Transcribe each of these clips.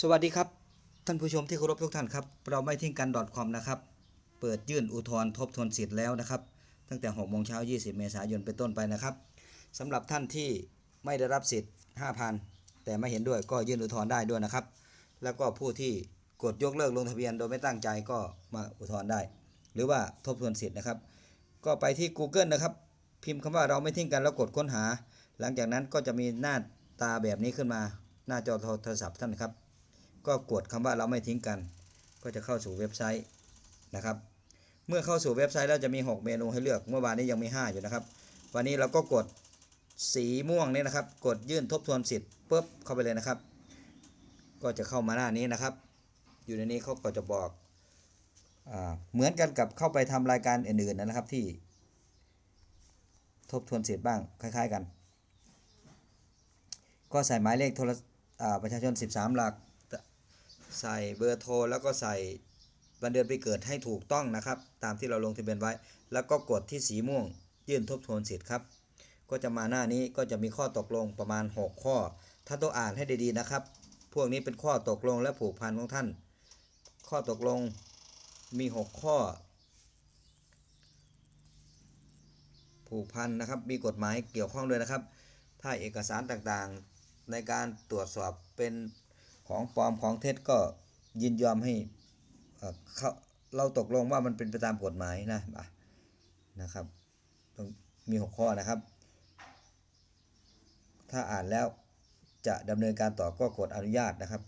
สวัสดีครับท่านผู้ชมที่เคารพทุกท่านครับเราไม่ทิ้งกัน .com นะครับเปิดยื่นอุทธรณ์ทบทวนสิทธิ์แล้วนะครับ ตั้งแต่6โมงเช้า 20 เมษายนเป็นต้นไปนะครับสำหรับท่านที่ไม่ได้รับสิทธิ์ 5,000 แต่ไม่เห็นด้วยก็ยื่นอุทธรณ์ได้ด้วยนะครับ แล้วก็ผู้ที่กดยกเลิกลงทะเบียนโดยไม่ตั้งใจก็มาอุทธรณ์ได้ หรือว่าทบทวนสิทธิ์นะครับ ก็ไปที่ Google นะครับ พิมพ์คำว่าเราไม่ทิ้งกันแล้วกดค้นหา หลังจากนั้นก็จะมีหน้าตาแบบนี้ขึ้นมาหน้าจอโทรศัพท์ท่านครับ ก็กดคำว่าเราไม่ทิ้งกัน ก็จะเข้าสู่เว็บไซต์นะครับ เมื่อเข้าสู่เว็บไซต์แล้วจะมี 6 เมนูให้เลือก เมื่อวานนี้ยังมี 5 อยู่นะครับ วันนี้เราก็กดสีม่วงนี่นะครับ กดยื่นทบทวนสิทธิ์ปุ๊บเข้าไปเลยนะครับ ก็จะเข้ามาหน้านี้นะครับ อยู่ในนี้เขาก็จะบอกอเหมือนกันกับเข้าไปทำรายการอื่นๆนะครับที่ ทบทวนสิทธิ์บ้างคล้าย ๆกัน ก็ใส่หมายเลขโทรประชาชน 13 หลัก ใส่เบอร์โทรแล้วก็ใส่วันเดือนปีเกิดให้ถูกต้องนะครับ ตามที่เราลงทะเบียนไว้ แล้วก็กดที่สีม่วง ยื่นทบทวนสิทธิ์ครับ ก็จะมาหน้านี้ก็จะมีข้อตกลงประมาณ 6 ข้อ ท่านต้องอ่านให้ดีๆนะครับ พวกนี้เป็นข้อตกลงและผูกพันของท่าน ข้อตกลงมี 6 ข้อ ผูกพันนะครับ มีกฎหมายเกี่ยวข้องด้วยนะครับ ถ้าเอกสารต่างๆ ในการตรวจสอบเป็น ของปลอมของเท็จก็ยินยอมให้เขาเราตกลงว่ามันเป็นไปตามกฎหมายนะะนะครับต้องมี6ข้อนะครับ ถ้าอ่านแล้วจะดำเนินการต่อก็กดอนุญาตนะครับ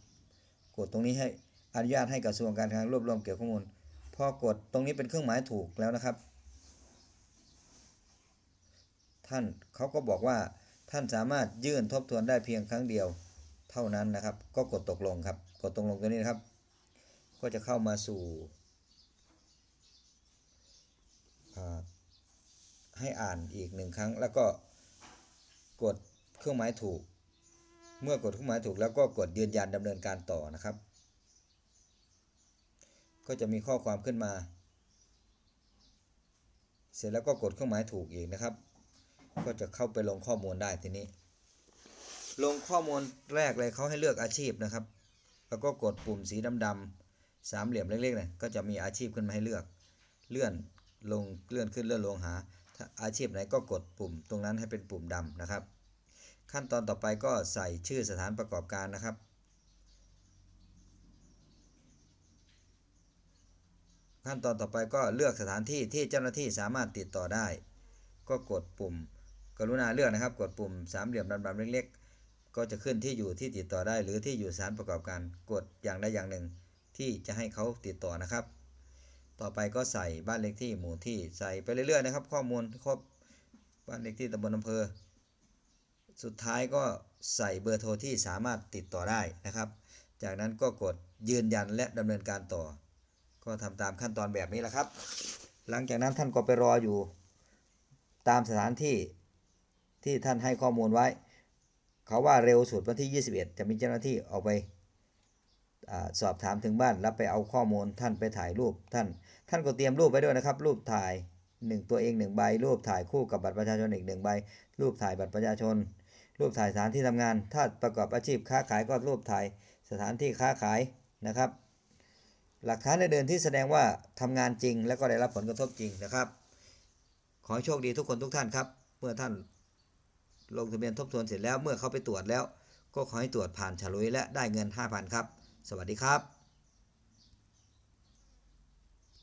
กดตรงนี้ให้อนุญาตให้กระทรวงการคลังรวบรวมเกี่ยวข้อมูล พอกดตรงนี้เป็นเครื่องหมายถูกแล้วนะครับ ท่านเขาก็บอกว่าท่านสามารถยื่นทบทวนได้เพียงครั้งเดียว เท่านั้นนะครับ ก็กดตกลงครับ กดตกลงตัวนี้นะครับ ก็จะเข้ามาสู่ให้อ่านอีกหนึ่งครั้ง แล้วก็กดเครื่องหมายถูก เมื่อกดเครื่องหมายถูกแล้วก็กดยืนยันดำเนินการต่อนะครับ ก็จะมีข้อความขึ้นมา เสร็จแล้วก็กดเครื่องหมายถูกอีกนะครับ ก็จะเข้าไปลงข้อมูลได้ทีนี้ ลงข้อมูลแรกเลยเขาให้เลือกอาชีพนะครับ แล้วก็กดปุ่มสีดำๆสามเหลี่ยมเล็กๆเนี่ยก็จะมีอาชีพขึ้นมาให้เลือก เลื่อนลงเลื่อนขึ้นเลื่อนลงหาถ้าอาชีพไหนก็กดปุ่ม ตรงนั้นให้เป็นปุ่มดำนะครับ ขั้นตอนต่อไปก็ใส่ชื่อสถานประกอบการนะครับขั้นตอนต่อไปก็เลือกสถานที่ที่เจ้าหน้าที่สามารถติดต่อได้ ก็กดปุ่ม กรุณาเลือกนะครับ กดปุ่มสามเหลี่ยมดำๆเล็กๆ ก็จะขึ้นที่อยู่ที่ติดต่อได้ หรือที่อยู่สารประกอบการกดอย่างใดอย่างหนึ่ง ที่จะให้เขาติดต่อนะครับ ต่อไปก็ใส่บ้านเลขที่หมู่ที่ใส่ไปเรื่อยๆนะครับ ข้อมูลครบบ้านเลขที่ตำบลอำเภอ สุดท้ายก็ใส่เบอร์โทรที่สามารถติดต่อได้นะครับ จากนั้นก็กดยืนยันและดำเนินการต่อ ก็ทำตามขั้นตอนแบบนี้แหละครับ หลังจากนั้นท่านก็ไปรออยู่ ตามสถานที่ที่ท่านให้ข้อมูลไว้ เขาว่าเร็วสุดวันที่ 21 จะมีเจ้าหน้าที่ออกไปอสอบถามถึงบ้านแล้วไปเอาข้อมูลท่านไปถ่ายรูปท่าน ท่านก็เตรียมรูปไว้ด้วยนะครับ รูปถ่ายหนึ่งตัวเองหนึ่งใบรูปถ่ายคู่กับบัตรประชาชนอีกหนึ่งใบ รูปถ่ายบัตรประชาชน รูปถ่ายสถานที่ทำงาน ถ้าประกอบอาชีพค้าขายก็รูปถ่ายสถานที่ค้าขายนะครับ หลักฐานอื่นที่แสดงว่าทำงานจริง และก็ได้รับผลกระทบจริงนะครับ ขอให้โชคดีทุกคนทุกท่านครับ เมื่อท่าน ลงทะเบียนทบทวนเสร็จแล้วเมื่อเขาไปตรวจแล้ว ก็ขอให้ตรวจผ่านฉลุยและได้เงิน 5,000 ครับ สวัสดีครับ